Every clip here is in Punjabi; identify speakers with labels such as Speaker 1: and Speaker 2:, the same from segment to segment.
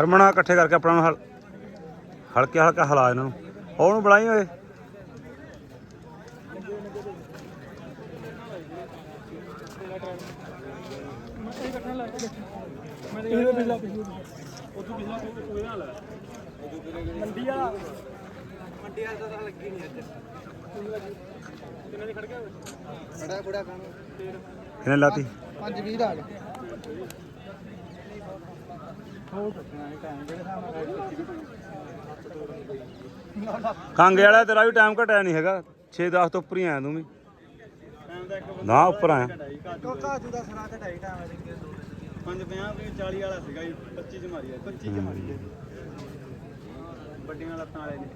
Speaker 1: ਹਰਮਣਾ ਇਕੱਠੇ ਕਰਕੇ ਆਪਣਾ ਨੂੰ ਹਲ- ਹਲਕੇ ਹਲਕਾ ਹਿਲਾ ਇਹਨਾਂ ਨੂੰ। ਉਹ ਉਹਨੂੰ ਬੁਲਾਈ ਓਏ।
Speaker 2: ਇਹਦੇ ਪਿਛਲਾ ਪਿਛਲਾ ਉਦੋਂ ਪਿਛਲਾ ਕੋਈ ਨਾਲ ਮੰਡੀ ਵਾਲਾ ਮੰਡੀ ਤਾਂ ਲੱਗੀ ਨਹੀਂ ਅੱਜ ਕਿੰਨੇ ਦੀ ਖੜ ਗਿਆ
Speaker 3: ਬੜਾ ਬੜਾ ਖਾਣਾ
Speaker 1: ਇਹਨੇ ਲਾਤੀ।
Speaker 3: 5 20 ਦਾ ਗਏ ਹੋਰ ਕੱਟਣਾ ਹੈ ਟਾਈਮ ਜਿਹੜੇ ਹਿਸਾਬ ਨਾਲ
Speaker 1: ਕਾਂਗੇ ਵਾਲਾ ਤੇਰਾ ਵੀ ਟਾਈਮ ਘਟਿਆ ਨਹੀਂ ਹੈਗਾ। 6-10 ਤੋਂ ਉੱਪਰ ਹੀ ਆਇਆ ਤੂੰ ਵੀ। ਨਾ ਉੱਪਰ ਆਇਆ।
Speaker 3: ਕਾਜੂ ਦਾ ਸੁਣਾ ਤੇ ਟਾਈਮ ਦੇ
Speaker 2: ਪੰਜ 50 40 ਵਾਲਾ ਸੀਗਾ ਜੀ 25 ਚ ਮਾਰੀ ਹੈ। 25 ਚ ਮਾਰੀ ਹੈ ਵੱਡੀਆਂ ਲੱਤਾਂ ਵਾਲੇ ਨੇ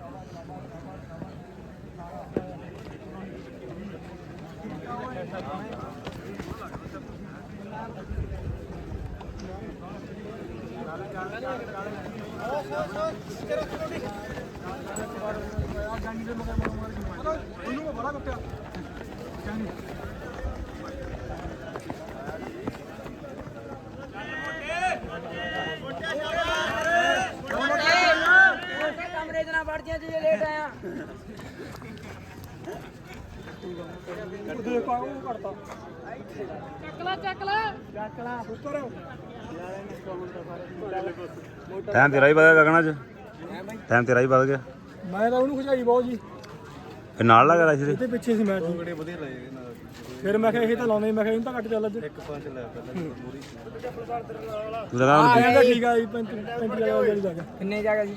Speaker 4: ਕਮਰੇ 'ਚ ਨਾ ਵੜ ਜਾ ਜੇ ਲੇਟ ਆਇਆ ਚੱਕਲਾ ਚੱਕਲਾ
Speaker 1: ਟਾਈਮ ਤੇਰਾ ਹੀ ਵਧ ਗਿਆ ਗਗਣਾ ਚ ਟਾਈਮ ਤੇਰਾ ਹੀ ਵਧ ਗਿਆ।
Speaker 2: ਮੈਂ ਤਾਂ ਉਹਨੂੰ ਖਿਚਾਈ ਬਹੁਤ ਜੀ।
Speaker 1: ਇਹ ਨਾਲ ਲੱਗ ਰਿਹਾ ਸੀ
Speaker 2: ਇਹਦੇ। ਪਿੱਛੇ ਸੀ ਮੈਂ। ਬੜੇ ਵਧੀਆ ਲਾਏ ਫਿਰ ਮੈਂ ਕਿਹਾ ਇਹ ਤਾਂ ਲਾਉਂਦੇ ਮੈਂ ਕਿਹਾ ਇਹਨੂੰ ਤਾਂ ਕੱਟ ਚੱਲ ਅੱਜ। ਇੱਕ ਪੰਜ ਲੈ
Speaker 1: ਤੂੰ ਲਗਾ ਉਹਨੂੰ
Speaker 2: ਕਹਿੰਦਾ ਠੀਕ ਆ ਜੀ 35 35 ਵਾਲਾ ਵਾਲੀ ਲੱਗ
Speaker 4: ਕਿੰਨੇ ਜਗ੍ਹਾ ਜੀ?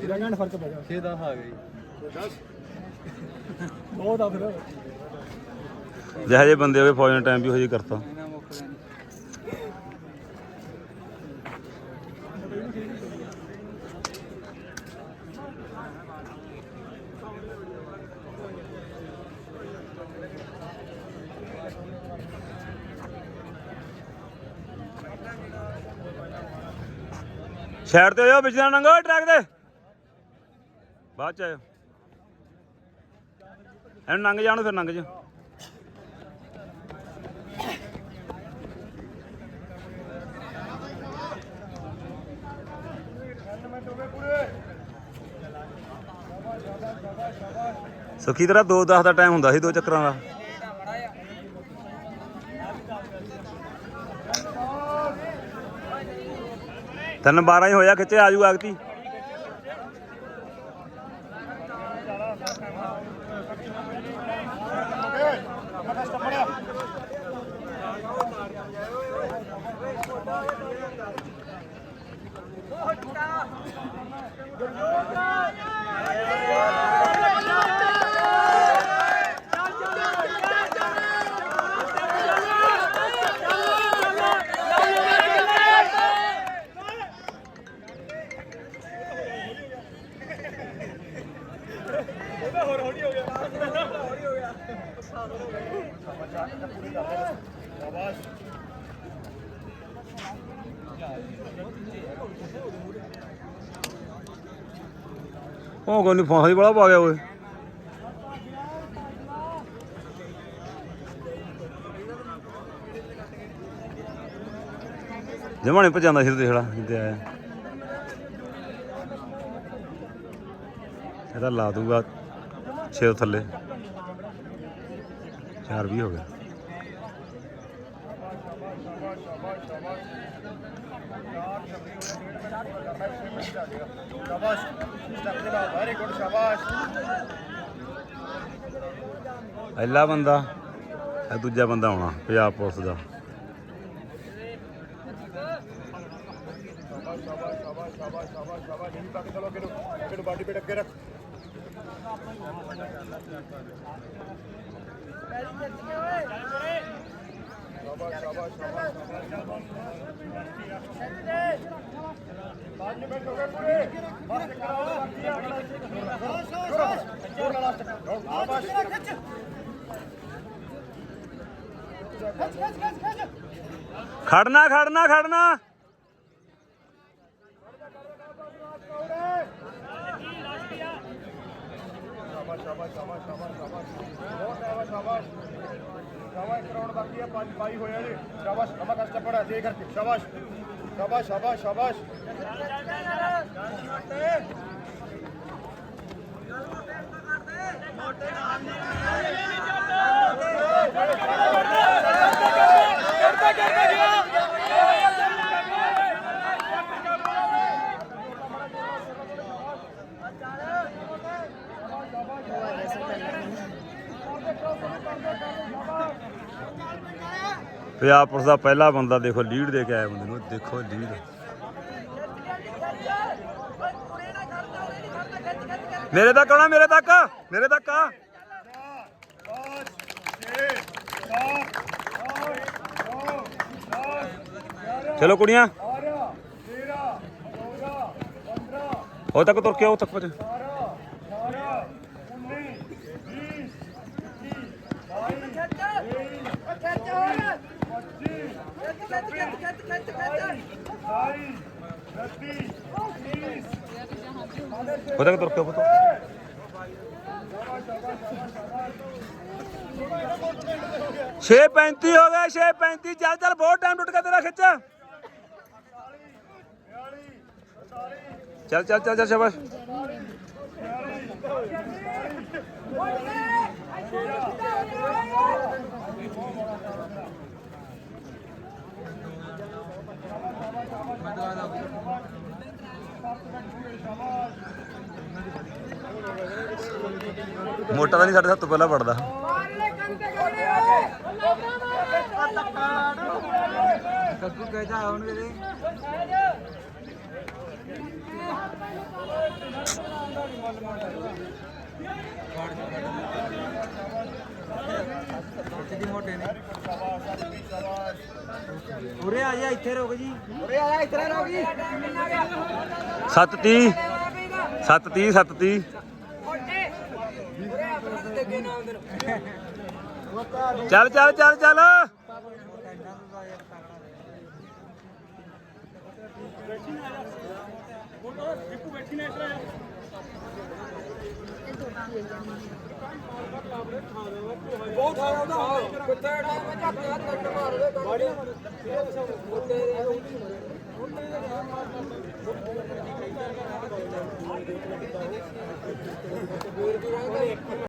Speaker 2: ਤੇਰਾ ਘੰਟ ਫ਼ਰਕ ਪੈ ਗਿਆ।
Speaker 3: 6 ਦਾ ਆ ਗਈ
Speaker 2: ਬਹੁਤ ਆ ਫਿਰ।
Speaker 1: ਜਿਹੇ ਜਿਹੇ ਬੰਦੇ ਹੋਵੇ ਫੌਜ ਨੇ ਟਾਈਮ ਵੀ ਹੋ ਜੀ ਕਰਤਾ।
Speaker 3: ਇਹਨਾਂ
Speaker 1: ਸਾਈਡ ਤੇ ਹੋ ਜਾਓ ਵਿਚਲਾ ਨੰਗੋ ਟਰੱਕ ਦੇ ਬਾਅਦ ਚ ਆਇਓ। ਇਹਨੂੰ ਨੰਗ ਜਾਣੋ ਫਿਰ ਨੰਗ ਜਾ। ਸੁਖੀ ਤਰ੍ਹਾਂ 2:10 ਦਾ ਟਾਈਮ ਹੁੰਦਾ ਸੀ, ਦੋ ਚੱਕਰਾਂ ਦਾ। ਤਿੰਨ 12 ਹੀ ਹੋਇਆ, ਖਿੱਚੇ ਆਜੂ ਆਗਤੀ ਉਹ ਕੋਈ ਨਹੀਂ ਫਾਂਸੀ ਬੜਾ ਪਾ ਗਿਆ ਓਏ। ਜਮਾਨੇ ਭਜਾਂਦਾ ਸੀ ਦੇਖ ਲਾ ਜਿੱਤੇ ਆਇਆ। ਇਹਦਾ ਲਾ ਦੂਗਾ। 6 ਥੱਲੇ। 4 ਵੀ ਹੋ ਗਿਆ
Speaker 3: ਸ਼ਾਬਾਸ਼ ਸਟੈਪ ਦੇ ਨਾਲ ਵੈਰੀ ਗੁੱਡ ਸ਼ਾਬਾਸ਼
Speaker 1: ਪਹਿਲਾ ਬੰਦਾ ਇਹ ਦੂਜਾ ਬੰਦਾ ਆਉਣਾ, ਪੰਜਾਬ ਪੁਲਿਸ ਦਾ।
Speaker 3: ਸ਼ਾਬਾਸ਼ ਸ਼ਾਬਾਸ਼ ਸ਼ਾਬਾਸ਼ ਸ਼ਾਬਾਸ਼ ਨਹੀਂ ਤੱਕ ਚਲੋ ਕਿਨੂੰ ਕਿਨੂੰ ਬਾਡੀ ਪੇਟ ਅੱਗੇ ਰੱਖ।
Speaker 1: ਖੜਨਾ ਖੜਨਾ ਖੜਨਾ।
Speaker 3: ਸ਼ਾਬਾਸ਼ ਸ਼ਾਬਾਸ਼ ਸ਼ਾਬਾਸ਼ ਸ਼ਾਬਾਸ਼ ਸ਼ਾਬਾਸ਼। ਬਹੁਤ ਸ਼ਾਬਾਸ਼ ਸ਼ਾਬਾਸ਼। ਸ਼ਾਬਾਸ਼ ਕਰੋੜ ਬਾਕੀ ਆ, ਪੰਜ ਪਾਈ ਹੋਇਆ ਜੀ। ਸ਼ਾਬਾਸ਼ ਕਮਾ ਕਰ ਸਟੈਪ ਬੜਾ ਦੇ ਕਰਕੇ। ਸ਼ਾਬਾਸ਼। ਸ਼ਾਬਾਸ਼ ਸ਼ਾਬਾਸ਼
Speaker 1: ਸ਼ਾਬਾਸ਼। ਮੋਟੇ ਨਾਲ ਨੇ ਪੰਜਾਬ ਦਾ ਪਹਿਲਾ ਬੰਦਾ ਦੇਖੋ ਲੀਡ ਦੇ ਕੇ ਆਇਆ ਬੰਦੇ ਦੇਖੋ ਲੀਡ ਮੇਰੇ ਤੱਕ ਆਉਣਾ, ਮੇਰੇ ਤੱਕ? ਮੇਰੇ ਤੱਕ ਆ? ਚਲੋ ਕੁੜੀਆਂ। ਹੋ ਤੱਕ ਤੁਰ ਕੇ ਆਓ ਤੱਕ ਪਹੁੰਚ
Speaker 3: ਖਿੱਚ ਖਿੱਚ ਖਿੱਚ ਖਿੱਚ ਖਿੱਚ ਸਾਰੀ ਰੱਤੀ
Speaker 1: ਪਲੀਜ਼ ਉਹਦਾ ਤੁਰ ਕੇ ਪੁੱਤ। ਛੇ 35 ਹੋ ਗਏ 6 35 ਚੱਲ ਚੱਲ ਬਹੁਤ ਟਾਈਮ ਟੁੱਟ ਗਿਆ ਤੇਰਾ ਖਿੱਚ। ਚੱਲ ਚੱਲ ਚੱਲ ਚੱਲ ਸ਼ਾਬਾਸ਼। ਮੋਟਾ ਤਾਂ ਨਹੀਂ ਸਾਡੇ ਸਭ ਤੋਂ ਪਹਿਲਾਂ ਪੜਦਾ
Speaker 4: ਕੱਕੂ ਕਹਿਦਾ ਆਉਣ ਦੇ ਦੀ ਮੋਟੇ ਨੇ ਉਰੇ ਆ ਜਾ ਇੱਥੇ ਰੁਕ ਜੀ? ਉਰੇ ਆ ਜਾ ਇੱਥੇ ਰੁਕ ਜੀ।
Speaker 1: 730 730 730 ਚੱਲ ਚੱਲ ਚੱਲ ਚੱਲ।
Speaker 4: ਬਹੁਤ ਆ ਉਹਦਾ ਕਿੱਥੇ ਡਾ ਮੈਂ ਝੱਟ ਹੱਥ ਕੱਟ ਮਾਰ ਦੇ ਗਾੜੀ ਮੁੰਡੇ ਦੇ